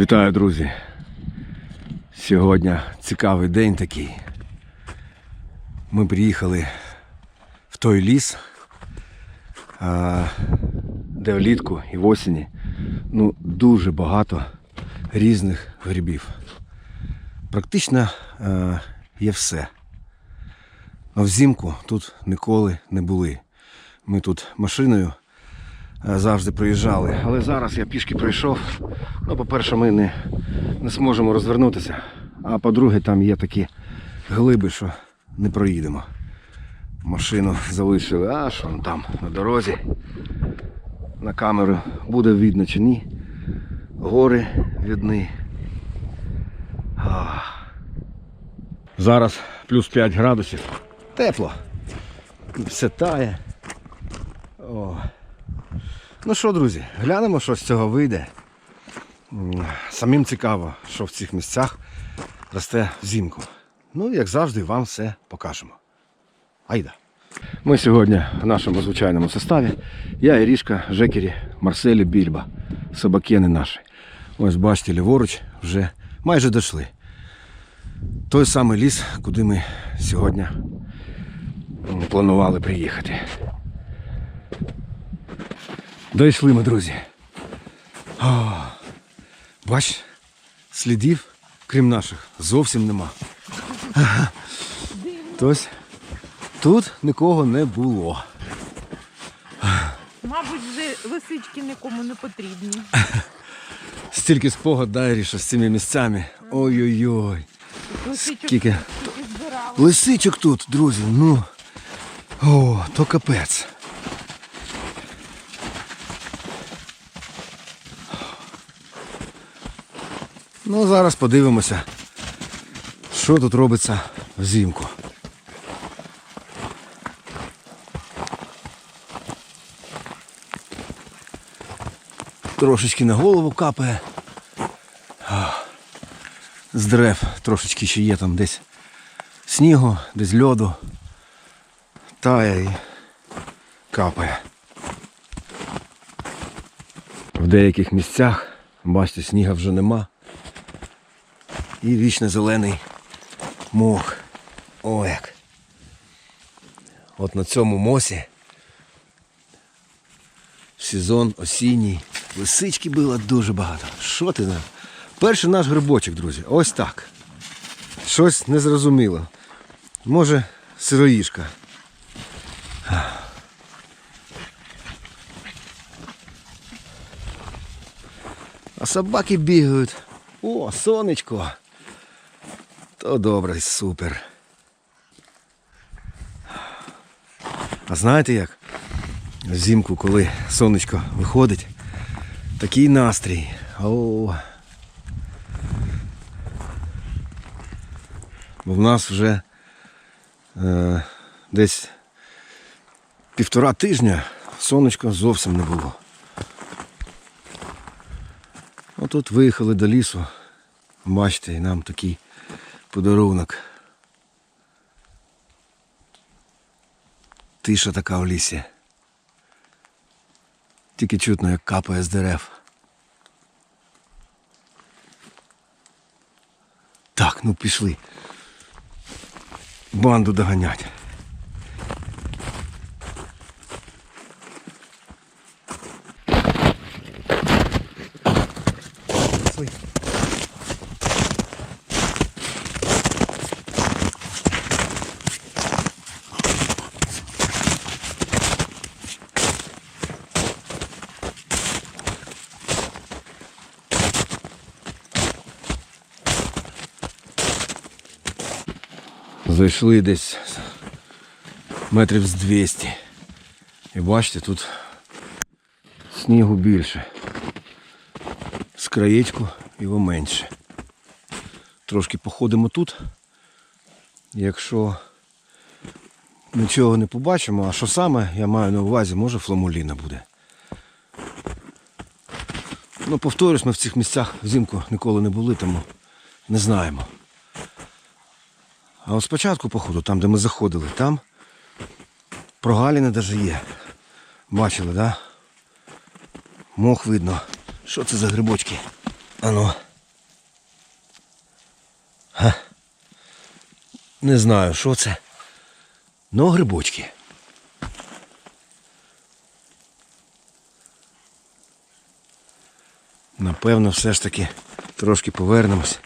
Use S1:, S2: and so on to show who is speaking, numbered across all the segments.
S1: Вітаю, друзі. Сьогодні цікавий день такий. Ми приїхали в той ліс, де влітку і в осені ну, дуже багато різних грибів. Практично е, є все. А взимку тут ніколи не були. Ми тут машиною завжди проїжджали. Але зараз я пішки пройшов. Ну, по-перше, ми не, не зможемо розвернутися. А по-друге, там є такі глиби, що не проїдемо. Машину залишили аж вон там на дорозі. На камеру буде видно чи ні. Гори видні. А. Зараз плюс 5 градусів. Тепло. Все тає. О. Ну що, друзі, глянемо, що з цього вийде. Самим цікаво, що в цих місцях росте взимку. Ну, як завжди, вам все покажемо. Айда. Ми сьогодні в нашому звичайному составі. Я, Ірішка, Жекері, Марселі, Більба. Собакени наші. Ось бачите, ліворуч вже майже дійшли. Той самий ліс, куди ми сьогодні планували приїхати. Дійшли ми, друзі. О, бач, слідів, крім наших, зовсім нема. Ага. Тобто тут нікого не було.
S2: Мабуть, вже лисички нікому не потрібні.
S1: Стільки спогад Дайріша з цими місцями. Ой-ой-ой. Скільки лисичок тут, друзі. Ну. О, то капець. Ну, зараз подивимося, що тут робиться взимку. Трошечки на голову капає. З дерев трошечки ще є там десь снігу, десь льоду. Тає і капає. В деяких місцях, бачите, сніга вже нема. І вічно зелений мох. О як. От на цьому мосі в сезон осінній. Лисички було дуже багато. Що ти на? Перший наш грибочок, друзі. Ось так. Щось незрозуміло. Може, сироїшка. А собаки бігають. О, сонечко. То добре, супер. А знаєте як? Взимку, коли сонечко виходить, такий настрій. О. Бо в нас вже е, десь півтора тижня сонечка зовсім не було. Отут виїхали до лісу. Бачите, нам такий подарунок. Тиша така в лісі. Тільки чутно, як капає з дерев. Так, ну пішли. Банду доганять. Пішли. Зайшли десь метрів з 200. І бачите, тут снігу більше. З краєчку його менше. Трошки походимо тут. Якщо нічого не побачимо, а що саме, я маю на увазі, може фламуліна буде. Ну, повторюсь, ми в цих місцях взимку ніколи не були, тому не знаємо. А от спочатку, походу, там, де ми заходили, там прогаліна даже є. Бачили, да? Мох видно. Що це за грибочки? Ано. Ха. Не знаю, що це. Ну, грибочки. Напевно, все ж таки трошки повернемось.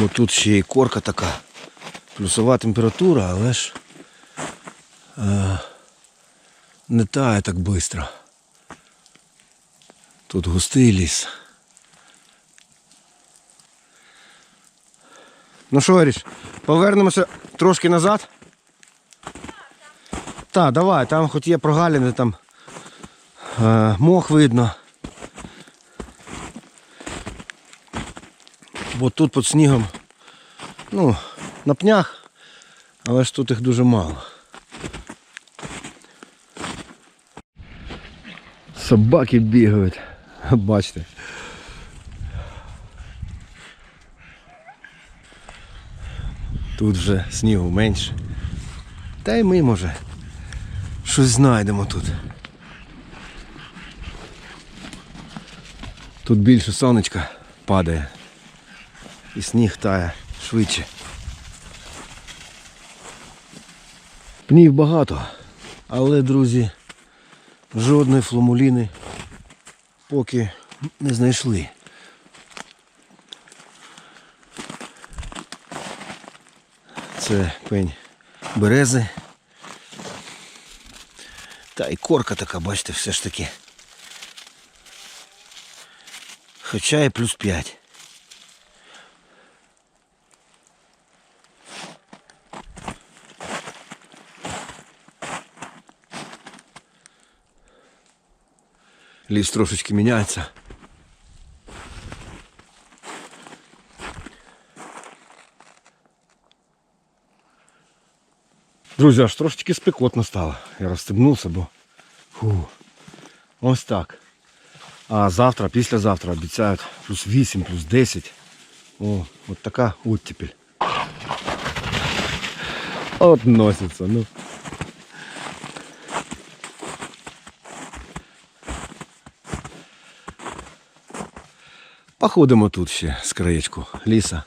S1: Бо тут ще й корка така. Плюсова температура, але ж е, не тає так швидко. Тут густий ліс. Ну що, Аріш, повернемося трошки назад? Так, давай, там хоч є прогалини, там е, мох видно. Бо тут під снігом, ну, на пнях, але ж тут їх дуже мало. Собаки бігають, бачите. Тут вже снігу менше. Та й ми, може, щось знайдемо тут. Тут більше сонечка падає. І сніг тає швидше. Пнів багато, але, друзі, жодної фломуліни поки не знайшли. Це пень берези. Та і корка така, бачите, все ж таки. Хоча і плюс 5. Ліс трошечки міняється. Друзі, аж трошечки спекотно стало. Я розстебнувся, бо фу. ось так. А завтра, післязавтра обіцяють плюс 8, плюс 10. О, от така оттепель. От носиться, ну. Походимо тут ще з краєчку ліса,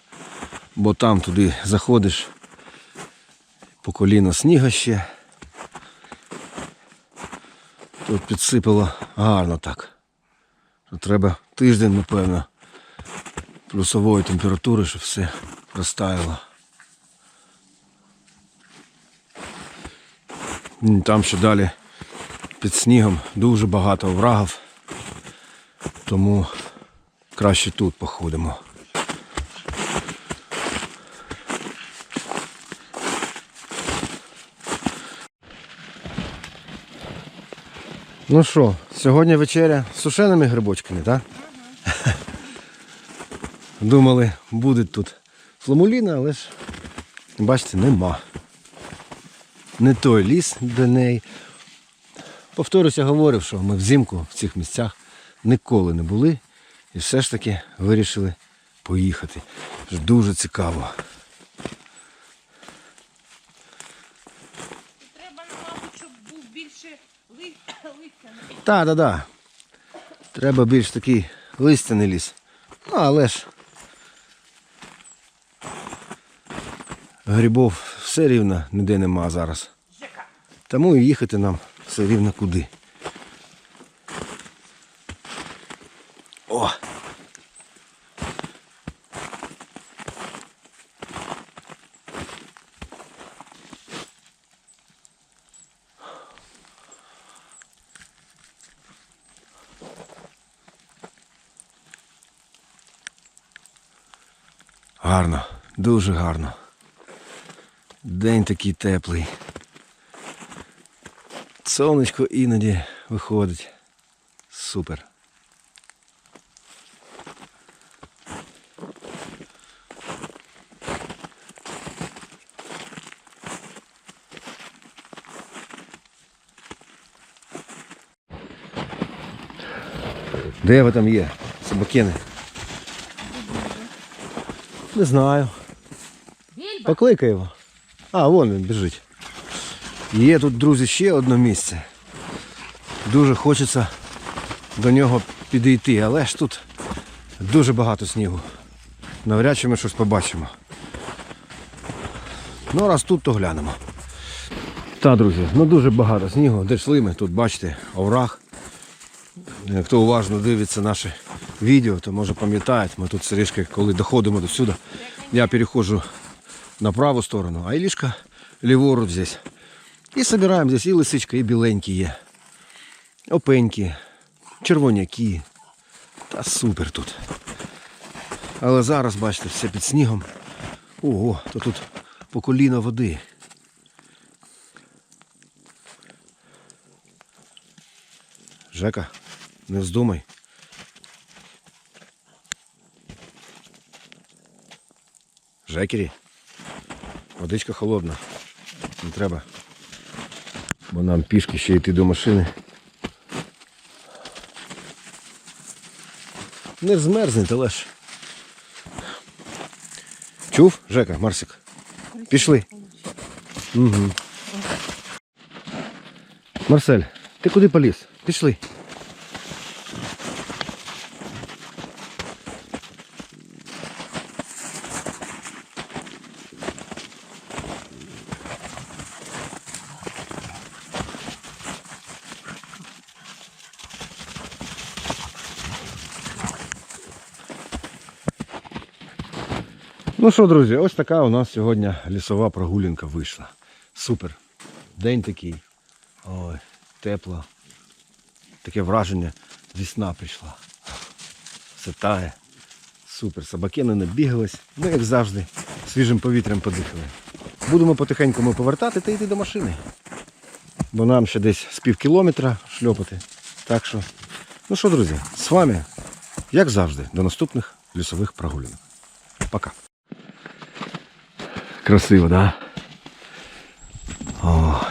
S1: бо там туди заходиш по коліно сніга ще. Тут підсипало гарно так. Треба тиждень, напевно, плюсової температури, щоб все розтаяло. Там ще далі під снігом дуже багато оврагів, тому краще тут походимо. Ну що, сьогодні вечеря з сушеними грибочками, так? Думали, буде тут фламуліна, але ж, бачите, нема. Не той ліс до неї. Повторюся, говорив, що ми взимку в цих місцях ніколи не були і все ж таки вирішили поїхати. Дуже цікаво.
S2: Треба, мабуть, щоб був більше листя.
S1: Так, так, так. Треба більш такий листяний ліс. Ну, але ж. Грибов все рівно ніде нема зараз. Тому і їхати нам все рівно куди. Гарно, дуже гарно. День такий теплий. Сонечко іноді виходить. Супер. Де ви там є? Собакени? Не знаю. Покликай його. А, вон він біжить. Є тут, друзі, ще одне місце. Дуже хочеться до нього підійти, але ж тут Дуже багато снігу. Навряд чи ми щось побачимо. Ну, раз тут, то глянемо. Та, друзі, ну дуже багато снігу. Де йшли ми? Тут бачите, овраг. Хто уважно дивиться наше відео, то може пам'ятають, ми тут трішки, коли доходимо до сюди, я переходжу на праву сторону, а Ілішка ліворуч здесь. І збираємо здесь і лисичка, і біленькі є. Опенькі, червоняки. Та супер тут. Але зараз, бачите, все під снігом. Ого, то тут по коліна води. Жека, не вздумай. Жекері, водичка холодна. Не треба. Бо нам пішки ще йти до машини. Не змерзнете, Леш. Чув, Жека, Марсик? Пішли. Угу. Марсель, ти куди поліз? Пішли. Ну що, друзі, ось така у нас сьогодні лісова прогулянка вийшла. Супер. День такий. Ой, тепло. Таке враження, весна прийшла. Все тає. Супер. Собаки не набігались. Ми, як завжди, свіжим повітрям подихали. Будемо потихеньку ми повертати та йти до машини. Бо нам ще десь з пів кілометра шльопати. Так що, ну що, друзі, з вами, як завжди, до наступних лісових прогулянок. Пока. Красиво. Да? О.